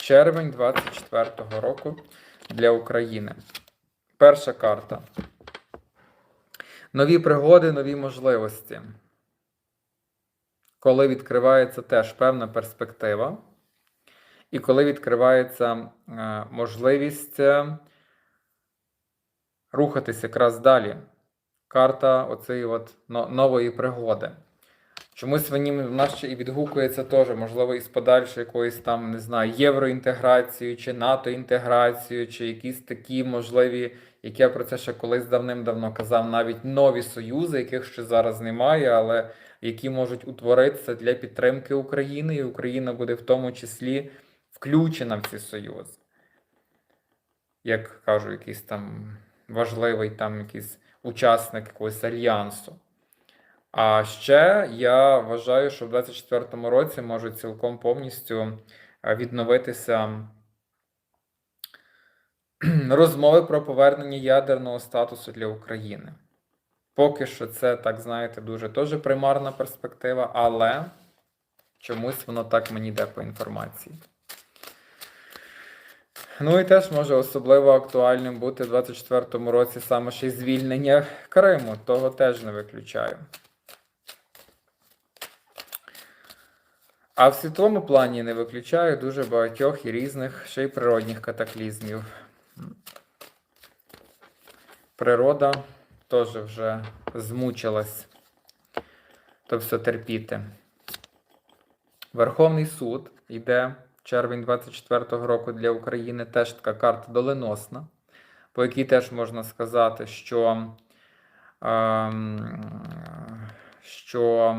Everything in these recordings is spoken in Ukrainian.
Червень 24-го року для України. Перша карта. Нові пригоди, нові можливості. Коли відкривається теж певна перспектива, і коли відкривається е, можливість е, рухатись якраз далі. Карта оцієї от нової пригоди. Чомусь мені в нас ще і відгукується теж, можливо, із подальшої якоїсь там, не знаю, євроінтеграцією, чи НАТО-інтеграцією, чи якісь такі можливі, як я про це ще колись давним-давно казав, навіть нові союзи, яких ще зараз немає, але які можуть утворитися для підтримки України, і Україна буде в тому числі включена в ці союзи. Як кажу, якийсь там важливий там якийсь учасник якогось альянсу. А ще я вважаю, що в 2024 році можуть цілком повністю відновитися розмови про повернення ядерного статусу для України. Поки що це, так знаєте, дуже теж примарна перспектива, але чомусь воно так мені йде по інформації. Ну і теж може особливо актуальним бути в 2024 році саме ще й звільнення Криму. Того теж не виключаю. А в світовому плані не виключаю дуже багатьох і різних ще й природних катаклізмів. Природа теж вже змучилась то все терпіти. Верховний суд йде червень 24-го року для України теж така карта доленосна, по якій теж можна сказати, що, ем, що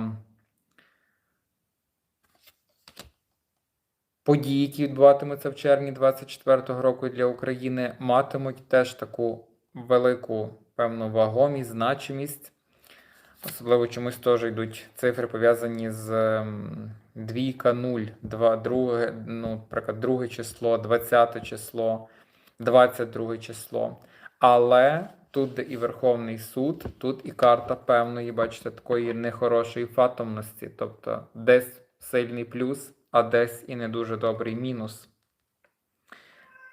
події, які відбуватимуться в червні 24-го року для України, матимуть теж таку велику певну вагомість, значимість. Особливо чомусь теж йдуть цифри пов'язані з ем, двійка, нуль, два, друге, ну, наприклад, друге число, 20 число, 22 число. Але тут і Верховний суд, тут і карта певної, бачите, такої нехорошої фатомності. Тобто десь сильний плюс, а десь і не дуже добрий мінус.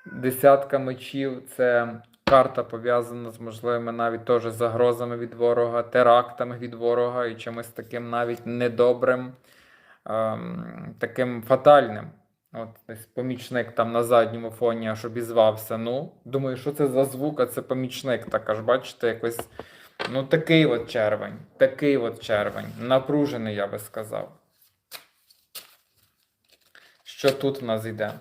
Десятка мечів це карта пов'язана з можливими навіть теж загрозами від ворога, терактами від ворога і чимось таким навіть недобрим, ем, таким фатальним. От десь помічник там на задньому фоні аж обізвався. Ну, думаю, що це за звук, а це помічник. Так аж бачите, якось. Ну, такий от червень, такий от червень. Напружений, я би сказав. Що тут в нас йде?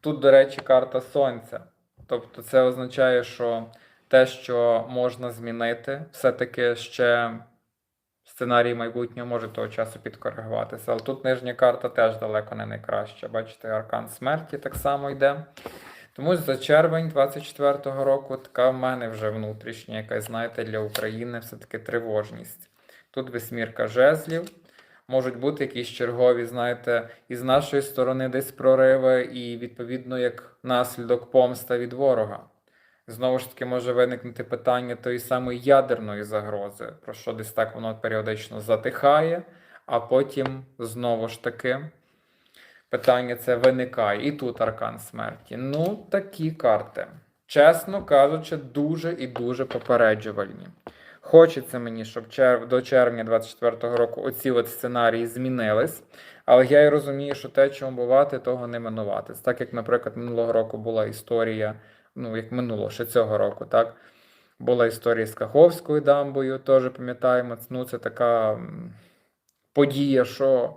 Тут, до речі, карта Сонця. Тобто це означає, що те, що можна змінити, все-таки ще сценарій майбутнього може того часу підкоригуватися. Але тут нижня карта теж далеко не найкраща. Бачите, аркан смерті так само йде. Тому за червень 24-го року така в мене вже внутрішня, якась, знаєте, для України все-таки тривожність. Тут весьмірка жезлів. Можуть бути якісь чергові, знаєте, і з нашої сторони десь прориви, і відповідно як наслідок помста від ворога. Знову ж таки, може виникнути питання тої самої ядерної загрози, про що десь так воно періодично затихає, а потім знову ж таки питання це виникає. І тут аркан смерті. Ну, такі карти. Чесно кажучи, дуже і дуже попереджувальні. Хочеться мені, щоб чер... до червня 24-го року оці от сценарії змінились, але я і розумію, що те, чому бувати, того не минувати. Так як, наприклад, минулого року була історія, ну як минуло, ще цього року, так? Була історія з Каховською дамбою, теж пам'ятаємо. Ну, це така подія, що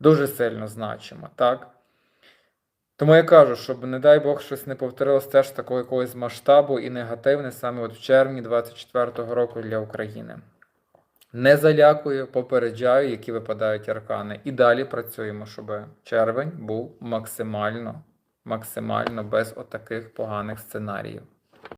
дуже сильно значима, так? Тому я кажу, щоб, не дай Бог, щось не повторилось теж такого якогось масштабу і негативне саме от в червні 24-го року для України. Не залякую, попереджаю, які випадають аркани. І далі працюємо, щоб червень був максимально, максимально без отаких поганих сценаріїв.